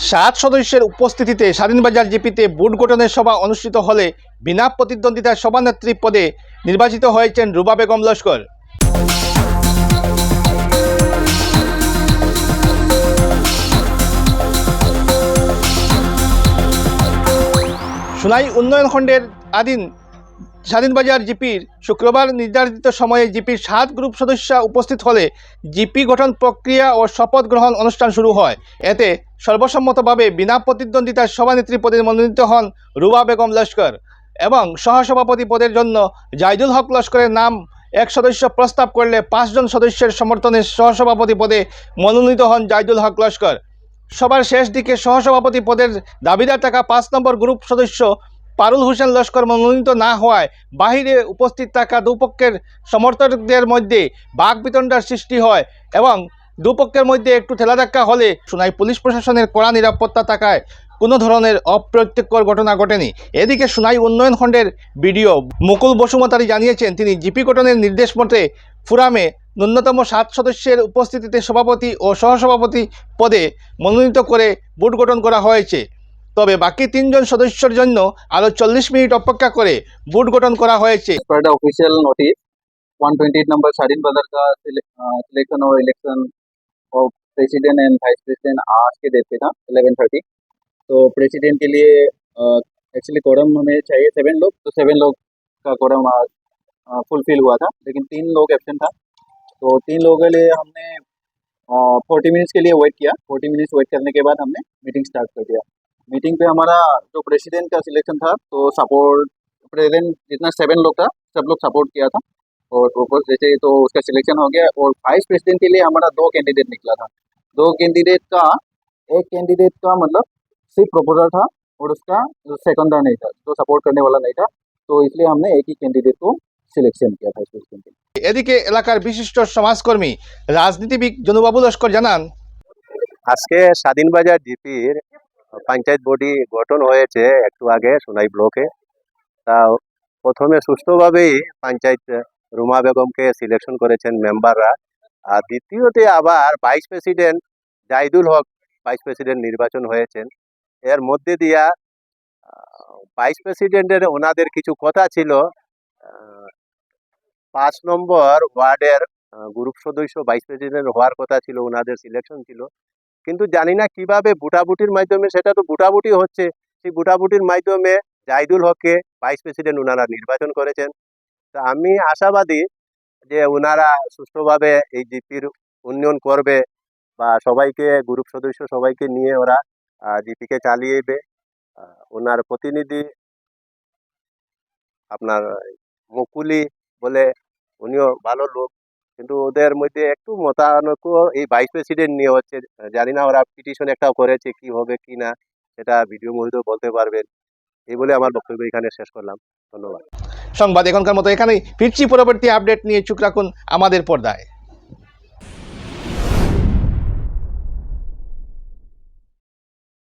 সাত সদস্যের উপস্থিতিতে স্বাধীনবাজার জিপিতে বুট গঠনের সভা অনুষ্ঠিত হলে বিনা প্রতিদ্বন্দ্বিতায় সভানেত্রী পদে নির্বাচিত হয়েছেন রুবা বেগম লস্কর। সোনাই উন্নয়ন খণ্ডের আদিন স্বাধীনবাজার জিপির শুক্রবার নির্ধারিত সময়ে জিপির সাত গ্রুপ সদস্য উপস্থিত হলে জিপি গঠন প্রক্রিয়া ও শপথ গ্রহণ অনুষ্ঠান শুরু হয়। এতে সর্বসম্মতভাবে বিনা প্রতিদ্বন্দ্বিতার সভানেত্রী পদে মনোনীত হন রুবা বেগম লস্কর এবং সহসভাপতি পদের জন্য জাইদুল হক লস্করের নাম এক সদস্য প্রস্তাব করলে পাঁচজন সদস্যের সমর্থনে সহসভাপতি পদে মনোনীত হন জাইদুল হক লস্কর। সবার শেষ দিকে সহসভাপতি পদের দাবিদার থাকা পাঁচ নম্বর গ্রুপ সদস্য পারুল হোসেন লস্কর মনোনীত না হওয়ায় বাহিরে উপস্থিত থাকা দুপক্ষের সমর্থকদের মধ্যে বাঘ বিতণ্ডার সৃষ্টি হয় এবং দুপক্ষের মধ্যে একটু ঠেলাধাক্কা হলে সোনাই পুলিশ প্রশাসনের কড়া নিরাপত্তা থাকায় কোনো ধরনের অপ্রত্যক্ষর ঘটনা ঘটেনি। এদিকে সোনাই উন্নয়ন খণ্ডের বিডিও মুকুল বসুমতারি জানিয়েছেন, তিনি জিপি গঠনের নির্দেশ মতে ফুরামে ন্যূনতম সাত সদস্যের উপস্থিতিতে সভাপতি ও সহসভাপতি পদে মনোনীত করে বুট গঠন করা হয়েছে। তবে বাকি তিনজন সদস্যের জন্য আরও চল্লিশ মিনিট অপেক্ষা করে বুট গঠন করা হয়েছে per the official notice 128 number Shadin Badar का सिलेक्शन और election of president and vice president आज के डेट पे था 11:30 तो प्रेसिडेंट के लिए एक्चुअली कोरम हमें चाहिए सेवन लोग तो सेवन लोग का कोरम आज फुलफिल हुआ था लेकिन तीन लोग एबसेंट था तो तीन लोगों के लिए हमने फोर्टी मिनट्स के लिए वेट किया फोर्टी मिनट्स वेट करने के बाद हमने मीटिंग स्टार्ट कर दिया मीटिंग पे हमारा जो प्रेसिडेंट का सिलेक्शन था तो सपोर्ट प्रेजेंट जितना सेवन लोग था सब लोग सपोर्ट किया था और ऊपर जैसे तो उसका सिलेक्शन हो गया और वाइस प्रेसिडेंट के लिए हमारा दो कैंडिडेट निकला था दो कैंडिडेट का एक कैंडिडेट का मतलब सिर्फ प्रपोजल था और उसका जो सेकंडर नहीं था जो सपोर्ट करने वाला नहीं था तो इसलिए हमने एक ही कैंडिडेट को सिलेक्शन किया वाइस प्रेसिडेंट के लिए এদিকে এলাকার বিশিষ্ট সমাজকর্মী রাজনীতিবিদ জনুবাবু লস্কর জানান আজকে স্বাধীনবাজার জিপির পঞ্চায়েত বডি গঠন হয়েছে একটু আগে সোনাই ব্লকে। তা প্রথমে সুষ্ঠুভাবেই পঞ্চায়েত রুমা বেগমকে সিলেকশন করেছেন মেম্বাররা আর দ্বিতীয়তে আবার vice president Zaidul Haque vice president নির্বাচন হয়েছেন। এর মধ্যে দিয়া ভাইস প্রেসিডেন্টের ওনাদের কিছু কথা ছিল। পাঁচ নম্বর ওয়ার্ডের গ্রুপ সদস্য ভাইস প্রেসিডেন্ট হওয়ার কথা ছিল, ওনাদের সিলেকশন ছিল। কিন্তু জানি না কীভাবে বুটাবুটির মাধ্যমে, সেটা তো বুটাবুটি হচ্ছে। সেই বুটাবুটির মাধ্যমে জাইদুল হককে ভাইস প্রেসিডেন্ট ওনারা নির্বাচন করেছেন। তা আমি আশাবাদী যে ওনারা সুষ্ঠুভাবে এই জিপির উন্নয়ন করবে বা সবাইকে, গ্রুপ সদস্য সবাইকে নিয়ে ওরা জিপিকে চালিয়েবে। ওনার প্রতিনিধি আপনার মুকুলি বলে, উনিও ভালো লোক। কিন্তু ওদের মধ্যে একটু মতানৈক্য এই ভাইস প্রেসিডেন্ট নিয়ে হচ্ছে, জানি না ওরা পিটিশন একটা করেছে কি হবে কি না, সেটা ভিডিও মধ্যে বলতে পারবেন। এই বলে আমার বক্তব্য এখানে শেষ করলাম। ধন্যবাদ। সংবাদ এখনকার মতো এখানেই। ফিরছি পরবর্তী আপডেট নিয়ে। চুক রাখুন আমাদের পর্দায়।